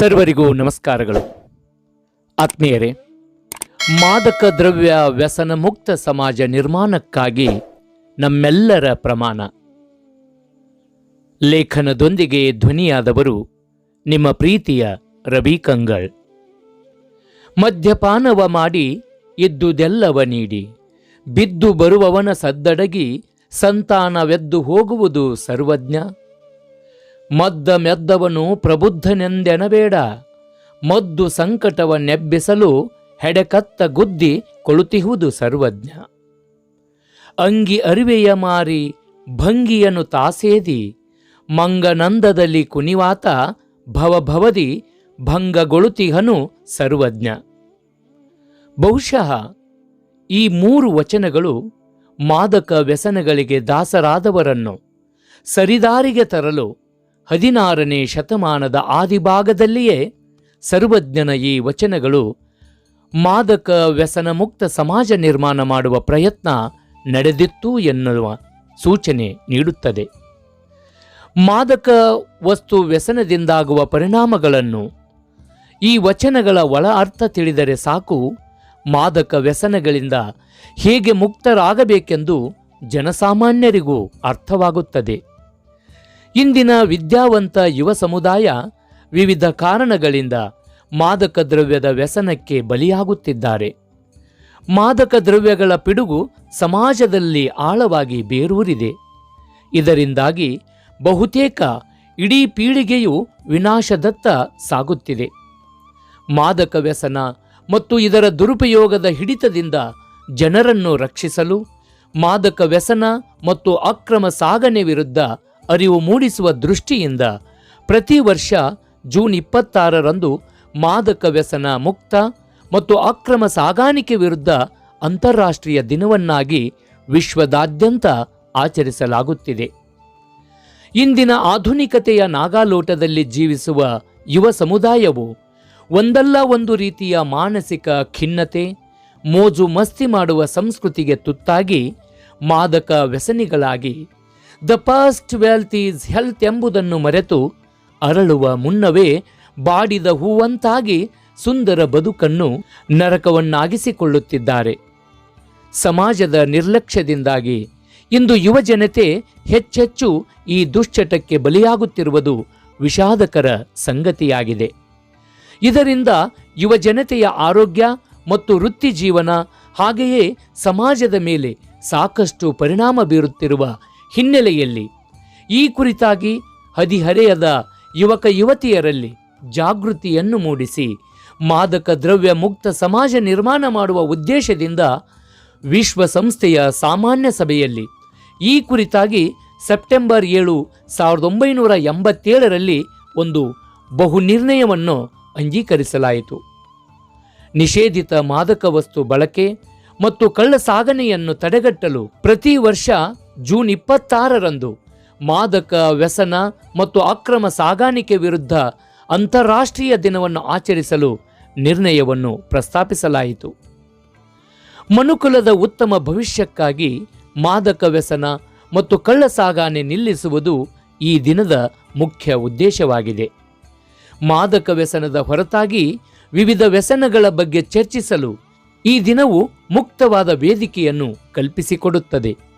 ಸರ್ವರಿಗೂ ನಮಸ್ಕಾರಗಳು. ಆತ್ಮೀಯರೇ, ಮಾದಕ ದ್ರವ್ಯ ವ್ಯಸನ ಮುಕ್ತ ಸಮಾಜ ನಿರ್ಮಾಣಕ್ಕಾಗಿ ನಮ್ಮೆಲ್ಲರ ಪ್ರಮಾಣ. ಲೇಖನದೊಂದಿಗೆ ಧ್ವನಿಯಾದವರು ನಿಮ್ಮ ಪ್ರೀತಿಯ ರವಿ ಕಂಗಳ್. ಮದ್ಯಪಾನವ ಮಾಡಿ ಇದ್ದುದೆಲ್ಲವ ನೀಡಿ, ಬಿದ್ದು ಬರುವವನ ಸದ್ದಡಗಿ ಸಂತಾನವೆದ್ದು ಹೋಗುವುದು ಸರ್ವಜ್ಞ. ಮದ್ದ ಮೆದ್ದವನು ಪ್ರಬುದ್ಧನೆಂದೆನಬೇಡ. ಮದ್ದು ಸಂಕಟವ ನೆಬ್ಬಿಸಲು ಹೆಡೆಕತ್ತ ಗುದ್ದಿ ಕೊಳುತಿಹುದು ಸರ್ವಜ್ಞ. ಅಂಗಿ ಅರಿವೆಯ ಮಾರಿ ಭಂಗಿಯನು ತಾಸೇದಿ. ಮಂಗನಂದದಲ್ಲಿ ಕುನಿವಾತ ಭವಭವದಿ ಭಂಗಗೊಳುತಿಹನು ಸರ್ವಜ್ಞ. ಬಹುಶಃ ಈ ಮೂರು ವಚನಗಳು ಮಾದಕ ವ್ಯಸನಗಳಿಗೆ ದಾಸರಾದವರನ್ನು ಸರಿದಾರಿಗೆ ತರಲು ಹದಿನಾರನೇ ಶತಮಾನದ ಆದಿಭಾಗದಲ್ಲಿಯೇ ಸರ್ವಜ್ಞನ ಈ ವಚನಗಳು ಮಾದಕ ವ್ಯಸನ ಮುಕ್ತ ಸಮಾಜ ನಿರ್ಮಾಣ ಮಾಡುವ ಪ್ರಯತ್ನ ನಡೆದಿತ್ತು ಎನ್ನುವ ಸೂಚನೆ ನೀಡುತ್ತದೆ. ಮಾದಕ ವಸ್ತು ವ್ಯಸನದಿಂದಾಗುವ ಪರಿಣಾಮಗಳನ್ನು ಈ ವಚನಗಳ ಒಳ ಅರ್ಥ ತಿಳಿದರೆ ಸಾಕು, ಮಾದಕ ವ್ಯಸನಗಳಿಂದ ಹೇಗೆ ಮುಕ್ತರಾಗಬೇಕೆಂದು ಜನಸಾಮಾನ್ಯರಿಗೂ ಅರ್ಥವಾಗುತ್ತದೆ. ಇಂದಿನ ವಿದ್ಯಾವಂತ ಯುವ ಸಮುದಾಯ ವಿವಿಧ ಕಾರಣಗಳಿಂದ ಮಾದಕ ದ್ರವ್ಯದ ವ್ಯಸನಕ್ಕೆ ಬಲಿಯಾಗುತ್ತಿದ್ದಾರೆ. ಮಾದಕ ದ್ರವ್ಯಗಳ ಪಿಡುಗು ಸಮಾಜದಲ್ಲಿ ಆಳವಾಗಿ ಬೇರೂರಿದೆ. ಇದರಿಂದಾಗಿ ಬಹುತೇಕ ಇಡೀ ಪೀಳಿಗೆಯು ವಿನಾಶದತ್ತ ಸಾಗುತ್ತಿದೆ. ಮಾದಕ ವ್ಯಸನ ಮತ್ತು ಇದರ ದುರುಪಯೋಗದ ಹಿಡಿತದಿಂದ ಜನರನ್ನು ರಕ್ಷಿಸಲು ಮಾದಕ ವ್ಯಸನ ಮತ್ತು ಅಕ್ರಮ ಸಾಗಣೆ ವಿರುದ್ಧ ಅರಿವು ಮೂಡಿಸುವ ದೃಷ್ಟಿಯಿಂದ ಪ್ರತಿ ವರ್ಷ ಜೂನ್ ಇಪ್ಪತ್ತಾರರಂದು ಮಾದಕ ವ್ಯಸನ ಮುಕ್ತ ಮತ್ತು ಅಕ್ರಮ ಸಾಗಾಣಿಕೆ ವಿರುದ್ಧ ಅಂತಾರಾಷ್ಟ್ರೀಯ ದಿನವನ್ನಾಗಿ ವಿಶ್ವದಾದ್ಯಂತ ಆಚರಿಸಲಾಗುತ್ತಿದೆ. ಇಂದಿನ ಆಧುನಿಕತೆಯ ನಾಗಾಲೋಟದಲ್ಲಿ ಜೀವಿಸುವ ಯುವ ಸಮುದಾಯವು ಒಂದಲ್ಲ ಒಂದು ರೀತಿಯ ಮಾನಸಿಕ ಖಿನ್ನತೆ, ಮೋಜು ಮಸ್ತಿ ಮಾಡುವ ಸಂಸ್ಕೃತಿಗೆ ತುತ್ತಾಗಿ ಮಾದಕ ವ್ಯಸನಿಗಳಾಗಿ the first wealth is health ಎಂಬುದನ್ನು ಮರೆತು ಅರಳುವ ಮುನ್ನವೇ ಬಾಡಿದ ಹೂವಂತಾಗಿ ಸುಂದರ ಬದುಕನ್ನು ನರಕವನ್ನಾಗಿಸಿಕೊಳ್ಳುತ್ತಿದ್ದಾರೆ. ಸಮಾಜದ ನಿರ್ಲಕ್ಷ್ಯದಿಂದಾಗಿ ಇಂದು ಯುವ ಜನತೆ ಹೆಚ್ಚೆಚ್ಚು ಈ ದುಶ್ಚಟಕ್ಕೆ ಬಲಿಯಾಗುತ್ತಿರುವುದು ವಿಷಾದಕರ ಸಂಗತಿಯಾಗಿದೆ. ಇದರಿಂದ ಯುವ ಜನತೆಯ ಆರೋಗ್ಯ ಮತ್ತು ವೃತ್ತಿ ಜೀವನ ಹಾಗೆಯೇ ಸಮಾಜದ ಮೇಲೆ ಸಾಕಷ್ಟು ಪರಿಣಾಮ ಬೀರುತ್ತಿರುವ ಹಿನ್ನೆಲೆಯಲ್ಲಿ. ಈ ಕುರಿತಾಗಿ ಹದಿಹರೆಯದ ಯುವಕ ಯುವತಿಯರಲ್ಲಿ ಜಾಗೃತಿಯನ್ನು ಮೂಡಿಸಿ ಮಾದಕ ದ್ರವ್ಯ ಮುಕ್ತ ಸಮಾಜ ನಿರ್ಮಾಣ ಮಾಡುವ ಉದ್ದೇಶದಿಂದ ವಿಶ್ವಸಂಸ್ಥೆಯ ಸಾಮಾನ್ಯ ಸಭೆಯಲ್ಲಿ ಈ ಕುರಿತಾಗಿ ಸೆಪ್ಟೆಂಬರ್ ಏಳು ಸಾವಿರದ ಒಂಬೈನೂರ ಎಂಬತ್ತೇಳರಲ್ಲಿ ಒಂದು ಬಹು ನಿರ್ಣಯವನ್ನು ಅಂಗೀಕರಿಸಲಾಯಿತು. ನಿಷೇಧಿತ ಮಾದಕ ವಸ್ತು ಬಳಕೆ ಮತ್ತು ಕಳ್ಳ ಸಾಗಣೆಯನ್ನು ತಡೆಗಟ್ಟಲು ಪ್ರತಿ ವರ್ಷ ಜೂನ್ ಇಪ್ಪತ್ತಾರರಂದು ಮಾದಕ ವ್ಯಸನ ಮತ್ತು ಅಕ್ರಮ ಸಾಗಾಣಿಕೆ ವಿರುದ್ಧ ಅಂತಾರಾಷ್ಟ್ರೀಯ ದಿನವನ್ನು ಆಚರಿಸಲು ನಿರ್ಣಯವನ್ನು ಪ್ರಸ್ತಾಪಿಸಲಾಯಿತು. ಮನುಕುಲದ ಉತ್ತಮ ಭವಿಷ್ಯಕ್ಕಾಗಿ ಮಾದಕ ವ್ಯಸನ ಮತ್ತು ಕಳ್ಳ ಸಾಗಾಣೆ ನಿಲ್ಲಿಸುವುದು ಈ ದಿನದ ಮುಖ್ಯ ಉದ್ದೇಶವಾಗಿದೆ. ಮಾದಕ ವ್ಯಸನದ ಹೊರತಾಗಿ ವಿವಿಧ ವ್ಯಸನಗಳ ಬಗ್ಗೆ ಚರ್ಚಿಸಲು ಈ ದಿನವು ಮುಕ್ತವಾದ ವೇದಿಕೆಯನ್ನು ಕಲ್ಪಿಸಿಕೊಡುತ್ತದೆ.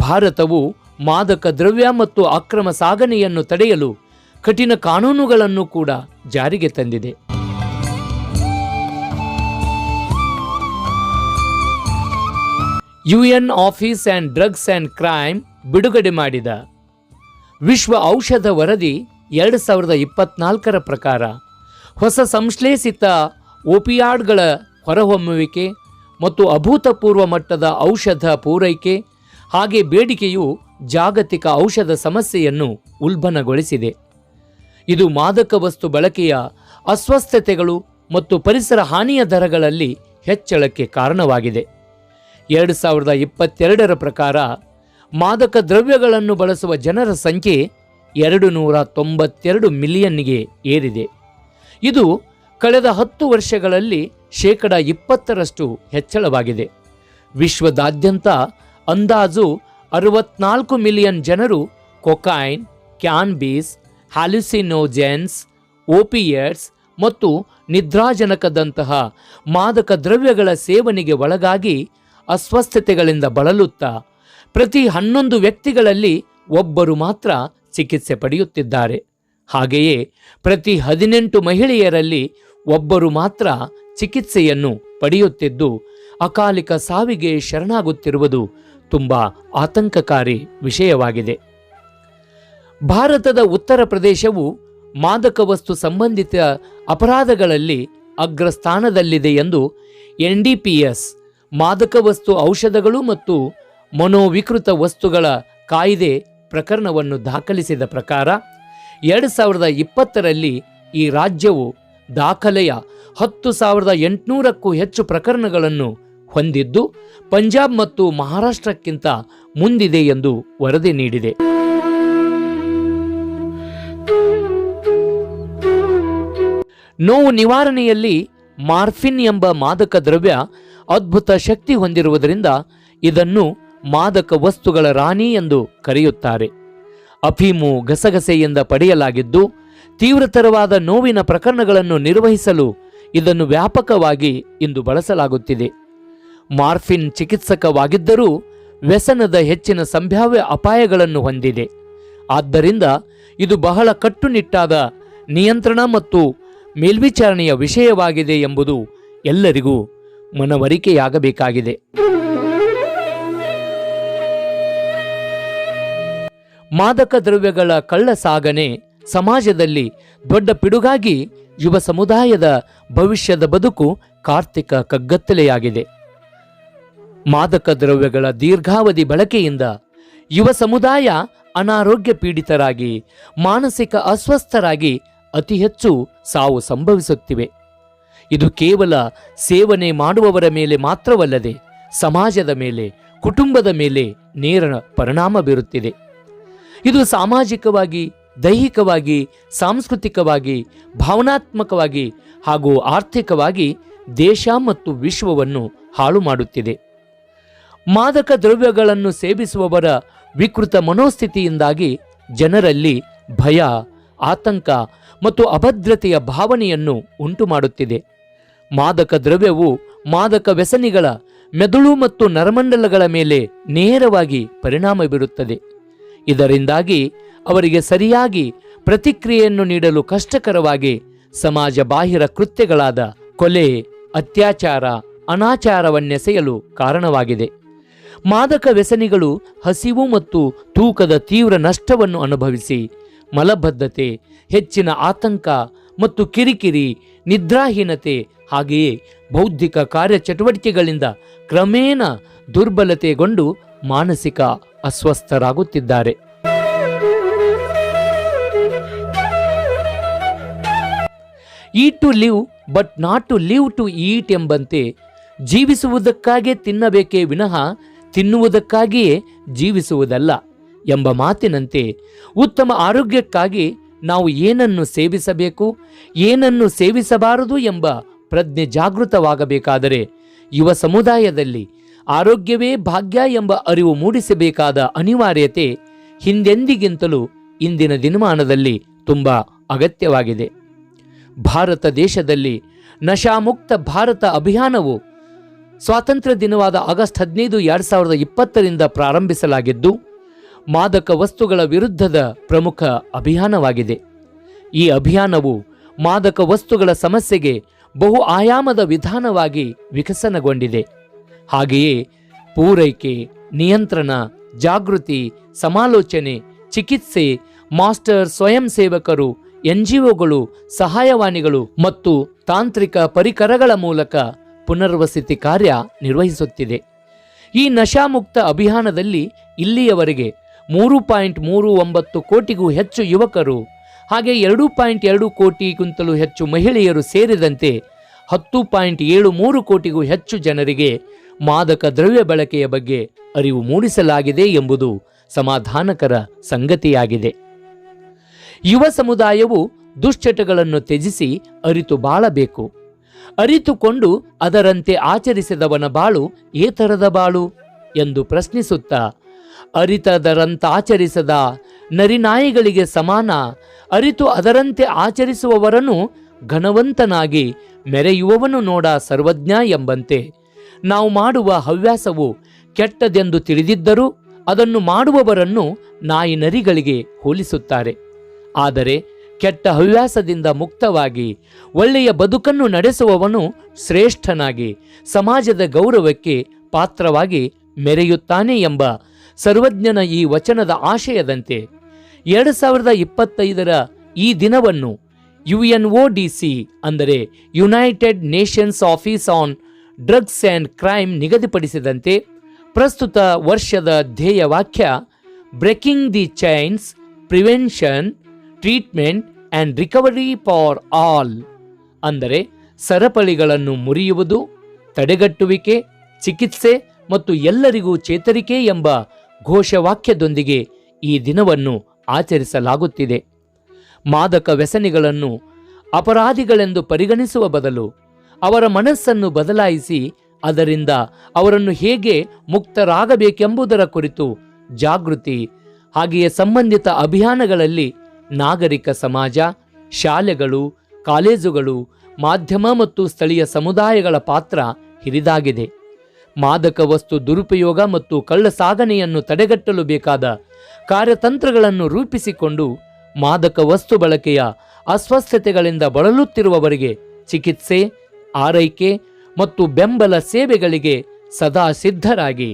ಭಾರತವು ಮಾದಕ ದ್ರವ್ಯ ಮತ್ತು ಅಕ್ರಮ ಸಾಗಣೆಯನ್ನು ತಡೆಯಲು ಕಠಿಣ ಕಾನೂನುಗಳನ್ನು ಕೂಡ ಜಾರಿಗೆ ತಂದಿದೆ. UN office and drugs and crime ಬಿಡುಗಡೆ ಮಾಡಿದ ವಿಶ್ವ ಔಷಧ ವರದಿ ಎರಡು ಸಾವಿರದ ಇಪ್ಪತ್ನಾಲ್ಕರ ಪ್ರಕಾರ ಹೊಸ ಸಂಶ್ಲೇಷಿತ ಓಪಿಯಾಡ್ಗಳ ಹೊರಹೊಮ್ಮುವಿಕೆ ಮತ್ತು ಅಭೂತಪೂರ್ವ ಮಟ್ಟದ ಔಷಧ ಪೂರೈಕೆ ಹಾಗೆ ಬೇಡಿಕೆಯು ಜಾಗತಿಕ ಔಷಧ ಸಮಸ್ಯೆಯನ್ನು ಉಲ್ಬಣಗೊಳಿಸಿದೆ. ಇದು ಮಾದಕ ವಸ್ತು ಬಳಕೆಯ ಅಸ್ವಸ್ಥತೆಗಳು ಮತ್ತು ಪರಿಸರ ಹಾನಿಯ ದರಗಳಲ್ಲಿ ಹೆಚ್ಚಳಕ್ಕೆ ಕಾರಣವಾಗಿದೆ. ಎರಡು ಸಾವಿರದ ಇಪ್ಪತ್ತೆರಡರ ಪ್ರಕಾರ ಮಾದಕ ದ್ರವ್ಯಗಳನ್ನು ಬಳಸುವ ಜನರ ಸಂಖ್ಯೆ ಎರಡು ನೂರ ತೊಂಬತ್ತೆರಡು ಮಿಲಿಯನ್ಗೆ ಏರಿದೆ. ಇದು ಕಳೆದ ಹತ್ತು ವರ್ಷಗಳಲ್ಲಿ ಶೇಕಡ ಇಪ್ಪತ್ತರಷ್ಟು ಹೆಚ್ಚಳವಾಗಿದೆ. ವಿಶ್ವದಾದ್ಯಂತ ಅಂದಾಜು ಅರವತ್ನಾಲ್ಕು ಮಿಲಿಯನ್ ಜನರು ಕೊಕೈನ್, ಕ್ಯಾನ್ಬೀಸ್, ಹ್ಯಾಲುಸಿನೋಜೆನ್ಸ್ ಓಪಿಯಟ್ಸ್ ಮತ್ತು ನಿದ್ರಾಜನಕದಂತಹ ಮಾದಕ ದ್ರವ್ಯಗಳ ಸೇವನೆಗೆ ಒಳಗಾಗಿ ಅಸ್ವಸ್ಥತೆಗಳಿಂದ ಬಳಲುತ್ತಾ ಪ್ರತಿ ಹನ್ನೊಂದು ವ್ಯಕ್ತಿಗಳಲ್ಲಿ ಒಬ್ಬರು ಮಾತ್ರ ಚಿಕಿತ್ಸೆ ಪಡೆಯುತ್ತಿದ್ದಾರೆ. ಹಾಗೆಯೇ ಪ್ರತಿ ಹದಿನೆಂಟು ಮಹಿಳೆಯರಲ್ಲಿ ಒಬ್ಬರು ಮಾತ್ರ ಚಿಕಿತ್ಸೆಯನ್ನು ಪಡೆಯುತ್ತಿದ್ದು ಅಕಾಲಿಕ ಸಾವಿಗೆ ಶರಣಾಗುತ್ತಿರುವುದು ತುಂಬ ಆತಂಕಕಾರಿ ವಿಷಯವಾಗಿದೆ. ಭಾರತದ ಉತ್ತರ ಪ್ರದೇಶವು ಮಾದಕ ವಸ್ತು ಸಂಬಂಧಿತ ಅಪರಾಧಗಳಲ್ಲಿ ಅಗ್ರಸ್ಥಾನದಲ್ಲಿದೆ ಎಂದು ಎನ್ಡಿಪಿಎಸ್ ಮಾದಕ ವಸ್ತು ಔಷಧಗಳು ಮತ್ತು ಮನೋವಿಕೃತ ವಸ್ತುಗಳ ಕಾಯ್ದೆ ಪ್ರಕರಣವನ್ನು ದಾಖಲಿಸಿದ ಪ್ರಕಾರ ಎರಡು ಸಾವಿರದ ಇಪ್ಪತ್ತರಲ್ಲಿ ಈ ರಾಜ್ಯವು ದಾಖಲೆಯ ಹತ್ತು ಸಾವಿರದ ಎಂಟುನೂರಕ್ಕೂ ಹೆಚ್ಚು ಪ್ರಕರಣಗಳನ್ನು ಹೊಂದಿದ್ದು ಪಂಜಾಬ್ ಮತ್ತು ಮಹಾರಾಷ್ಟ್ರಕ್ಕಿಂತ ಮುಂದಿದೆ ಎಂದು ವರದಿ ನೀಡಿದೆ. ನೋವು ನಿವಾರಣೆಯಲ್ಲಿ ಮಾರ್ಫಿನ್ ಎಂಬ ಮಾದಕ ದ್ರವ್ಯ ಅದ್ಭುತ ಶಕ್ತಿ ಹೊಂದಿರುವುದರಿಂದ ಇದನ್ನು ಮಾದಕ ವಸ್ತುಗಳ ರಾಣಿ ಎಂದು ಕರೆಯುತ್ತಾರೆ. ಅಫೀಮು ಗಸಗಸೆಯಿಂದ ಪಡೆಯಲಾಗಿದ್ದು ತೀವ್ರತರವಾದ ನೋವಿನ ಪ್ರಕರಣಗಳನ್ನು ನಿರ್ವಹಿಸಲು ಇದನ್ನು ವ್ಯಾಪಕವಾಗಿ ಇಂದು ಬಳಸಲಾಗುತ್ತಿದೆ. ಮಾರ್ಫಿನ್ ಚಿಕಿತ್ಸಕವಾಗಿದ್ದರೂ ವ್ಯಸನದ ಹೆಚ್ಚಿನ ಸಂಭಾವ್ಯ ಅಪಾಯಗಳನ್ನು ಹೊಂದಿದೆ. ಆದ್ದರಿಂದ ಇದು ಬಹಳ ಕಟ್ಟುನಿಟ್ಟಾದ ನಿಯಂತ್ರಣ ಮತ್ತು ಮೇಲ್ವಿಚಾರಣೆಯ ವಿಷಯವಾಗಿದೆ ಎಂಬುದು ಎಲ್ಲರಿಗೂ ಮನವರಿಕೆಯಾಗಬೇಕಾಗಿದೆ. ಮಾದಕ ದ್ರವ್ಯಗಳ ಕಳ್ಳ ಸಾಗಣೆ ಸಮಾಜದಲ್ಲಿ ದೊಡ್ಡ ಪಿಡುಗಾಗಿ ಯುವ ಸಮುದಾಯದ ಭವಿಷ್ಯದ ಬದುಕು ಕಾರ್ತಿಕ ಕಗ್ಗತ್ತಲೆಯಾಗಿದೆ. ಮಾದಕ ದ್ರವ್ಯಗಳ ದೀರ್ಘಾವಧಿ ಬಳಕೆಯಿಂದ ಯುವ ಸಮುದಾಯ ಅನಾರೋಗ್ಯ ಪೀಡಿತರಾಗಿ, ಮಾನಸಿಕ ಅಸ್ವಸ್ಥರಾಗಿ ಅತಿ ಹೆಚ್ಚು ಸಾವು ಸಂಭವಿಸುತ್ತಿವೆ. ಇದು ಕೇವಲ ಸೇವನೆ ಮಾಡುವವರ ಮೇಲೆ ಮಾತ್ರವಲ್ಲದೆ, ಸಮಾಜದ ಮೇಲೆ, ಕುಟುಂಬದ ಮೇಲೆ ನೇರ ಪರಿಣಾಮ ಬೀರುತ್ತಿದೆ. ಇದು ಸಾಮಾಜಿಕವಾಗಿ, ದೈಹಿಕವಾಗಿ, ಸಾಂಸ್ಕೃತಿಕವಾಗಿ, ಭಾವನಾತ್ಮಕವಾಗಿ ಹಾಗೂ ಆರ್ಥಿಕವಾಗಿ ದೇಶ ಮತ್ತು ವಿಶ್ವವನ್ನು ಹಾಳು ಮಾಡುತ್ತಿದೆ. ಮಾದಕ ದ್ರವ್ಯಗಳನ್ನು ಸೇವಿಸುವವರ ವಿಕೃತ ಮನೋಸ್ಥಿತಿಯಿಂದಾಗಿ ಜನರಲ್ಲಿ ಭಯ, ಆತಂಕ ಮತ್ತು ಅಭದ್ರತೆಯ ಭಾವನೆಯನ್ನು ಉಂಟು ಮಾಡುತ್ತಿದೆ ಮಾದಕ ದ್ರವ್ಯವು ಮಾದಕ ವ್ಯಸನಿಗಳ ಮೆದುಳು ಮತ್ತು ನರಮಂಡಲಗಳ ಮೇಲೆ ನೇರವಾಗಿ ಪರಿಣಾಮ ಬೀರುತ್ತದೆ. ಇದರಿಂದಾಗಿ ಅವರಿಗೆ ಸರಿಯಾಗಿ ಪ್ರತಿಕ್ರಿಯೆಯನ್ನು ನೀಡಲು ಕಷ್ಟಕರವಾಗಿ ಸಮಾಜ ಬಾಹಿರ ಕೃತ್ಯಗಳಾದ ಕೊಲೆ, ಅತ್ಯಾಚಾರ, ಅನಾಚಾರವನ್ನೆಸೆಯಲು ಕಾರಣವಾಗಿದೆ. ಮಾದಕ ವ್ಯಸನಿಗಳು ಹಸಿವು ಮತ್ತು ತೂಕದ ತೀವ್ರ ನಷ್ಟವನ್ನು ಅನುಭವಿಸಿ ಮಲಬದ್ಧತೆ, ಹೆಚ್ಚಿನ ಆತಂಕ ಮತ್ತು ಕಿರಿಕಿರಿ, ನಿದ್ರಾಹೀನತೆ ಹಾಗೆಯೇ ಬೌದ್ಧಿಕ ಕಾರ್ಯಚಟುವಟಿಕೆಗಳಿಂದ ಕ್ರಮೇಣ ದುರ್ಬಲತೆಗೊಂಡು ಮಾನಸಿಕ ಅಸ್ವಸ್ಥರಾಗುತ್ತಿದ್ದಾರೆ. ಈ to live but not to live to eat ಎಂಬಂತೆ ಜೀವಿಸುವುದಕ್ಕಾಗೇ ತಿನ್ನಬೇಕೇ ವಿನಃ ತಿನ್ನುವುದಕ್ಕಾಗಿಯೇ ಜೀವಿಸುವುದಲ್ಲ ಎಂಬ ಮಾತಿನಂತೆ ಉತ್ತಮ ಆರೋಗ್ಯಕ್ಕಾಗಿ ನಾವು ಏನನ್ನು ಸೇವಿಸಬೇಕು, ಏನನ್ನು ಸೇವಿಸಬಾರದು ಎಂಬ ಪ್ರಜ್ಞೆ ಜಾಗೃತವಾಗಬೇಕಾದರೆ ಯುವ ಸಮುದಾಯದಲ್ಲಿ ಆರೋಗ್ಯವೇ ಭಾಗ್ಯ ಎಂಬ ಅರಿವು ಮೂಡಿಸಬೇಕಾದ ಅನಿವಾರ್ಯತೆ ಹಿಂದೆಂದಿಗಿಂತಲೂ ಇಂದಿನ ದಿನಮಾನದಲ್ಲಿ ತುಂಬ ಅಗತ್ಯವಾಗಿದೆ. ಭಾರತ ದೇಶದಲ್ಲಿ ನಶಾಮುಕ್ತ ಭಾರತ ಅಭಿಯಾನವು ಸ್ವಾತಂತ್ರ್ಯ ದಿನವಾದ ಆಗಸ್ಟ್ ಹದಿನೈದು, ಎರಡು ಸಾವಿರದ ಇಪ್ಪತ್ತರಿಂದ ಪ್ರಾರಂಭಿಸಲಾಗಿದ್ದು, ಮಾದಕ ವಸ್ತುಗಳ ವಿರುದ್ಧದ ಪ್ರಮುಖ ಅಭಿಯಾನವಾಗಿದೆ. ಈ ಅಭಿಯಾನವು ಮಾದಕ ವಸ್ತುಗಳ ಸಮಸ್ಯೆಗೆ ಬಹು ಆಯಾಮದ ವಿಧಾನವಾಗಿ ವಿಕಸನಗೊಂಡಿದೆ. ಹಾಗೆಯೇ ಪೂರೈಕೆ, ನಿಯಂತ್ರಣ, ಜಾಗೃತಿ, ಸಮಾಲೋಚನೆ, ಚಿಕಿತ್ಸೆ, ಮಾಸ್ಟರ್ ಸ್ವಯಂ ಸೇವಕರು, ಎನ್ಜಿಒಗಳು, ಸಹಾಯವಾಣಿಗಳು ಮತ್ತು ತಾಂತ್ರಿಕ ಪರಿಕರಗಳ ಮೂಲಕ ಪುನರ್ವಸತಿ ಕಾರ್ಯ ನಿರ್ವಹಿಸುತ್ತಿದೆ. ಈ ನಶಾಮುಕ್ತ ಅಭಿಯಾನದಲ್ಲಿ ಇಲ್ಲಿಯವರೆಗೆ ಮೂರು ಪಾಯಿಂಟ್ ಮೂರು ಒಂಬತ್ತು ಕೋಟಿಗೂ ಹೆಚ್ಚು ಯುವಕರು, ಹಾಗೆ ಎರಡು ಪಾಯಿಂಟ್ ಎರಡು ಕೋಟಿಗಿಂತಲೂ ಹೆಚ್ಚು ಮಹಿಳೆಯರು ಸೇರಿದಂತೆ ಹತ್ತು ಪಾಯಿಂಟ್ ಏಳು ಮೂರು ಕೋಟಿಗೂ ಹೆಚ್ಚು ಜನರಿಗೆ ಮಾದಕ ದ್ರವ್ಯ ಬಳಕೆಯ ಬಗ್ಗೆ ಅರಿವು ಮೂಡಿಸಲಾಗಿದೆ ಎಂಬುದು ಸಮಾಧಾನಕರ ಸಂಗತಿಯಾಗಿದೆ. ಯುವ ಸಮುದಾಯವು ದುಶ್ಚಟಗಳನ್ನು ತ್ಯಜಿಸಿ ಅರಿತು ಬಾಳಬೇಕು. ಅರಿತುಕೊಂಡು ಅದರಂತೆ ಆಚರಿಸಿದವನ ಬಾಳು ಏತರದ ಬಾಳು ಎಂದು ಪ್ರಶ್ನಿಸುತ್ತಾ ಅರಿತದರಂತಾಚರಿಸದ ನರಿನಾಯಿಗಳಿಗೆ ಸಮಾನ, ಅರಿತು ಅದರಂತೆ ಆಚರಿಸುವವರನ್ನು ಘನವಂತನಾಗಿ ಮೆರೆಯುವವನು ನೋಡ ಸರ್ವಜ್ಞ ಎಂಬಂತೆ. ನಾವು ಮಾಡುವ ಹವ್ಯಾಸವು ಕೆಟ್ಟದೆಂದು ತಿಳಿದಿದ್ದರೂ ಅದನ್ನು ಮಾಡುವವರನ್ನು ನಾಯಿ ನರಿಗಳಿಗೆ ಹೋಲಿಸುತ್ತಾರೆ. ಆದರೆ ಕೆಟ್ಟ ಹವ್ಯಾಸದಿಂದ ಮುಕ್ತವಾಗಿ ಒಳ್ಳೆಯ ಬದುಕನ್ನು ನಡೆಸುವವನು ಶ್ರೇಷ್ಠನಾಗಿ ಸಮಾಜದ ಗೌರವಕ್ಕೆ ಪಾತ್ರವಾಗಿ ಮೆರೆಯುತ್ತಾನೆ ಎಂಬ ಸರ್ವಜ್ಞನ ಈ ವಚನದ ಆಶಯದಂತೆ. ಎರಡು ಸಾವಿರದ ಇಪ್ಪತ್ತೈದರ ಈ ದಿನವನ್ನು U N O D C ಅಂದರೆ United Nations Office on Drugs and Crime ನಿಗದಿಪಡಿಸಿದಂತೆ ಪ್ರಸ್ತುತ ವರ್ಷದ ಧ್ಯೇಯವಾಕ್ಯ breaking the chains prevention treatment and recovery for all ಅಂದರೆ ಸರಪಳಿಗಳನ್ನು ಮುರಿಯುವುದು, ತಡೆಗಟ್ಟುವಿಕೆ, ಚಿಕಿತ್ಸೆ ಮತ್ತು ಎಲ್ಲರಿಗೂ ಚೇತರಿಕೆ ಎಂಬ ಘೋಷವಾಕ್ಯದೊಂದಿಗೆ ಈ ದಿನವನ್ನು ಆಚರಿಸಲಾಗುತ್ತಿದೆ. ಮಾದಕ ವ್ಯಸನಿಗಳನ್ನು ಅಪರಾಧಿಗಳೆಂದು ಪರಿಗಣಿಸುವ ಬದಲು ಅವರ ಮನಸ್ಸನ್ನು ಬದಲಾಯಿಸಿ ಅದರಿಂದ ಅವರನ್ನು ಹೇಗೆ ಮುಕ್ತರಾಗಬೇಕೆಂಬುದರ ಕುರಿತು ಜಾಗೃತಿ, ಹಾಗೆಯೇ ಸಂಬಂಧಿತ ಅಭಿಯಾನಗಳಲ್ಲಿ ನಾಗರಿಕ ಸಮಾಜ, ಶಾಲೆಗಳು, ಕಾಲೇಜುಗಳು, ಮಾಧ್ಯಮ ಮತ್ತು ಸ್ಥಳೀಯ ಸಮುದಾಯಗಳ ಪಾತ್ರ ಹಿರಿದಾಗಿದೆ. ಮಾದಕ ವಸ್ತು ದುರುಪಯೋಗ ಮತ್ತು ಕಳ್ಳ ಸಾಗಣೆಯನ್ನು ತಡೆಗಟ್ಟಲು ಬೇಕಾದ ಕಾರ್ಯತಂತ್ರಗಳನ್ನು ರೂಪಿಸಿಕೊಂಡು ಮಾದಕ ವಸ್ತು ಬಳಕೆಯ ಅಸ್ವಸ್ಥತೆಗಳಿಂದ ಬಳಲುತ್ತಿರುವವರಿಗೆ ಚಿಕಿತ್ಸೆ, ಆರೈಕೆ ಮತ್ತು ಬೆಂಬಲ ಸೇವೆಗಳಿಗೆ ಸದಾ ಸಿದ್ಧರಾಗಿ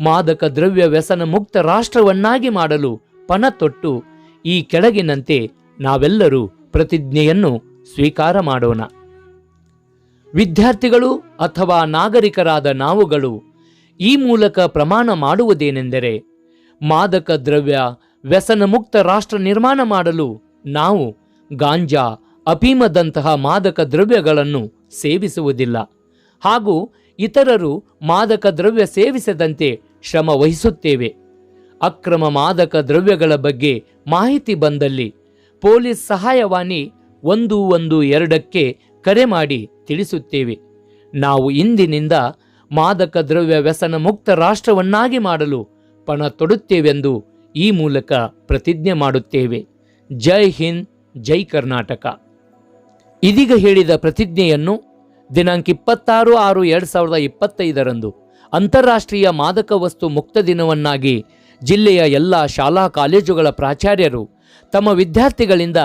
ಮಾದಕ ದ್ರವ್ಯ ವ್ಯಸನ ಮುಕ್ತ ರಾಷ್ಟ್ರವನ್ನಾಗಿ ಮಾಡಲು ಪಣ ತೊಟ್ಟು ಈ ಕೆಳಗಿನಂತೆ ನಾವೆಲ್ಲರೂ ಪ್ರತಿಜ್ಞೆಯನ್ನು ಸ್ವೀಕಾರ ಮಾಡೋಣ. ವಿದ್ಯಾರ್ಥಿಗಳು ಅಥವಾ ನಾಗರಿಕರಾದ ನಾವುಗಳು ಈ ಮೂಲಕ ಪ್ರಮಾಣ ಮಾಡುವುದೇನೆಂದರೆ ಮಾದಕ ದ್ರವ್ಯ ವ್ಯಸನ ಮುಕ್ತ ರಾಷ್ಟ್ರ ನಿರ್ಮಾಣ ಮಾಡಲು ನಾವು ಗಾಂಜಾ ಅಫೀಮದಂತಹ ಮಾದಕ ದ್ರವ್ಯಗಳನ್ನು ಸೇವಿಸುವುದಿಲ್ಲ. ಹಾಗೂ ಇತರರು ಮಾದಕ ದ್ರವ್ಯ ಸೇವಿಸದಂತೆ ಶ್ರಮ ವಹಿಸುತ್ತೇವೆ ಅಕ್ರಮ ಮಾದಕ ದ್ರವ್ಯಗಳ ಬಗ್ಗೆ ಮಾಹಿತಿ ಬಂದಲ್ಲಿ ಪೊಲೀಸ್ ಸಹಾಯವಾಣಿ ಒಂದು ಒಂದು ಎರಡಕ್ಕೆ ಕರೆ ಮಾಡಿ ತಿಳಿಸುತ್ತೇವೆ. ನಾವು ಇಂದಿನಿಂದ ಮಾದಕ ದ್ರವ್ಯ ವ್ಯಸನ ಮುಕ್ತ ರಾಷ್ಟ್ರವನ್ನಾಗಿ ಮಾಡಲು ಪಣ ತೊಡುತ್ತೇವೆಂದು ಈ ಮೂಲಕ ಪ್ರತಿಜ್ಞೆ ಮಾಡುತ್ತೇವೆ. ಜೈ ಹಿಂದ್, ಜೈ ಕರ್ನಾಟಕ. ಇದೀಗ ಹೇಳಿದ ಪ್ರತಿಜ್ಞೆಯನ್ನು ದಿನಾಂಕ ಇಪ್ಪತ್ತಾರು ಆರು ಎರಡು ಸಾವಿರದ ಇಪ್ಪತ್ತೈದರಂದು ಅಂತಾರಾಷ್ಟ್ರೀಯ ಮಾದಕ ವಸ್ತು ಮುಕ್ತ ದಿನವನ್ನಾಗಿ ಜಿಲ್ಲೆಯ ಎಲ್ಲ ಶಾಲಾ ಕಾಲೇಜುಗಳ ಪ್ರಾಚಾರ್ಯರು ತಮ್ಮ ವಿದ್ಯಾರ್ಥಿಗಳಿಂದ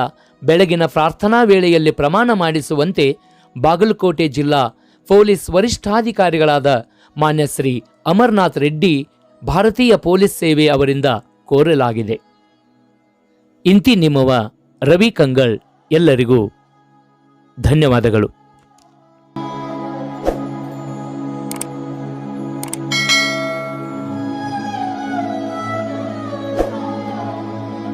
ಬೆಳಗಿನ ಪ್ರಾರ್ಥನಾ ವೇಳೆಯಲ್ಲಿ ಪ್ರಮಾಣ ಮಾಡಿಸುವಂತೆ ಬಾಗಲಕೋಟೆ ಜಿಲ್ಲಾ ಪೊಲೀಸ್ ವರಿಷ್ಠಾಧಿಕಾರಿಗಳಾದ ಮಾನ್ಯ ಶ್ರೀ ಅಮರ್ನಾಥ್ ರೆಡ್ಡಿ ಭಾರತೀಯ ಪೊಲೀಸ್ ಸೇವೆ ಅವರಿಂದ ಕೋರಲಾಗಿದೆ. ಇಂತಿ ನಿಮ್ಮವ ರವಿ ಕಂಗಳ್ ಎಲ್ಲರಿಗೂ ಧನ್ಯವಾದಗಳು.